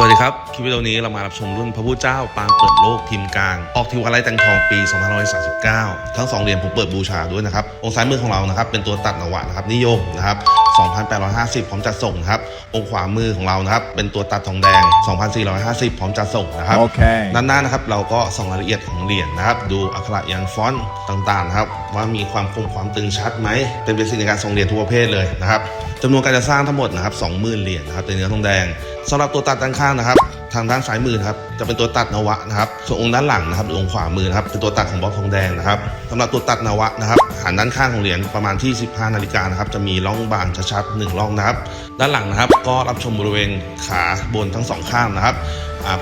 สวัสดีครับ คลิปวิดีโอนี้เรามารับชมรุ่นพระพุทธเจ้าปางเปิดโลกพิมพ์กลาง ออกทิวอะไรแต่งทองปี 2539 ทั้ง 2 เหรียญผมเปิดบูชาด้วยนะครับ องค์ซ้ายมือของเรานะครับเป็นตัวตัดนวะนะครับนิยมนะครับ 2,850 พร้อมจัดส่งนะครับองค์ขวามือของเรานะครับ เป็นตัวตัดทองแดง 2,450 พร้อมจัดส่งนะครับ Okay. ด้านหน้านะครับเราก็ส่องรายละเอียดของเหรียญนะครับ ดูอักขระยันฟอนต์ต่างๆนะครับ ว่ามีความคมความตึงชัดไหม เป็นเบสิกในการทรงเหรียญทุกประเภทเลยนะครับจำนวนการจะสร้างทั้งหมดนะครับ 20,000 เหรียญนะครับในเนื้อทองแดงสำหรับตัวตัดด้านข้างนะครับ ทางด้านซ้ายมือครับจะเป็นตัวตัดนวะนะครับส่วนองค์ด้านหลังนะครับหรือองค์ขวามือนะครับเป็นตัวตัดของบล็อกทองแดงนะครับสำหรับตัวตัดนวะนะครับหันด้านข้างของเหรียญประมาณที่ 15 นาฬิกานะครับจะมีร่องบานชัดๆหนึ่งร่องนะครับ ด้านหลังนะครับก็รับชมบริเวณขาบนทั้งสองข้างนะครับ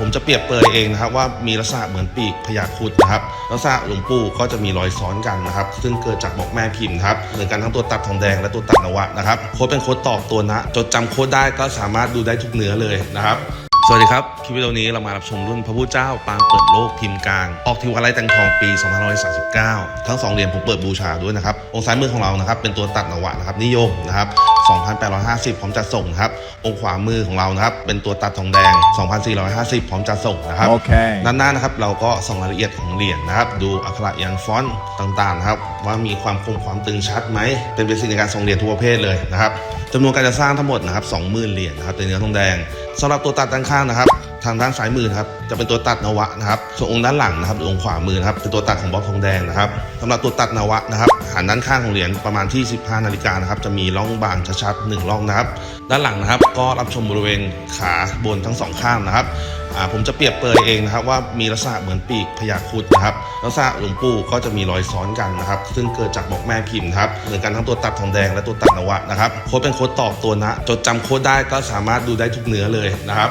ผมจะเปรียบเปรยเองนะครับว่ามีลักษณะเหมือนปีกพญาครุดนะครับลักษณะหลวงปู่ก็จะมีรอยซ้อนกันนะครับซึ่งเกิดจากบอกแม่พิมพ์ครับเหมือนกันทั้งตัวตัดทองแดงและตัวตัดนวะนะครับโค้ดเป็นโค้ดตอกตัวนะจดจำโค้ดได้ก็สามารถดูได้ทุกเนื้อเลยนะครับ สวัสดีครับ คลิปวิดีโอนี้เรามารับชมรุ่นพระพุทธเจ้าปางเปิดโลกพิมพ์กลาง ออกทิวอะไรแต่งทองปี 2539 ทั้ง 2 เหรียญผมเปิดบูชาด้วยนะครับ องค์ซ้ายมือของเรานะครับ เป็นตัวตัดนวะนะครับ นิยมนะครับ2,850 พร้อมจัดส่งนะครับ องค์ขวามือของเรานะครับ เป็นตัวตัดทองแดง 2,450 พร้อมจัดส่งนะครับ Okay. ด้านหน้านะครับ เราก็ส่องรายละเอียดของเหรียญนะครับ ดูอักขระยันฟอนต์ต่างๆนะครับ ว่ามีความคมความตึงชัดไหม เป็นเบสิกในการทรงเหรียญทุกประเภทเลยนะครับจำนวนการจะสร้างทั้งหมดนะครับ 20,000 เหรียญนะครับในเนื้อทองแดง สำหรับตัวตัดด้านข้างนะครับ ทางด้านซ้ายมือนะครับจะเป็นตัวตัดนวะนะครับ ส่วนองค์ด้านหลังนะครับหรือองค์ขวามือนะครับเป็นตัวตัดของบล็อกทองแดงนะครับสำหรับตัวตัดนวะนะครับหันด้านข้างของเหรียญประมาณที่ 15 นาฬิกานะครับจะมีร่องบางชัดๆหนึ่งร่องนะครับ ด้านหลังนะครับ ก็รับชมบริเวณขาบนทั้งสองข้างนะครับผมจะเปรียบเปรยเองนะครับว่ามีลักษณะเหมือนปีกพญาครุดนะครับลักษณะหลวงปู่ก็จะมีรอยซ้อนกันนะครับ ซึ่งเกิดจากบอกแม่พิมพ์ครับเหมือนกันทั้งตัวตัดทองแดงและตัวตัดนวะนะครับโค้ดเป็นโค้ดตอกตัวนะ จดจำโค้ดได้ก็สามารถดูได้ทุกเนื้อเลยนะครับ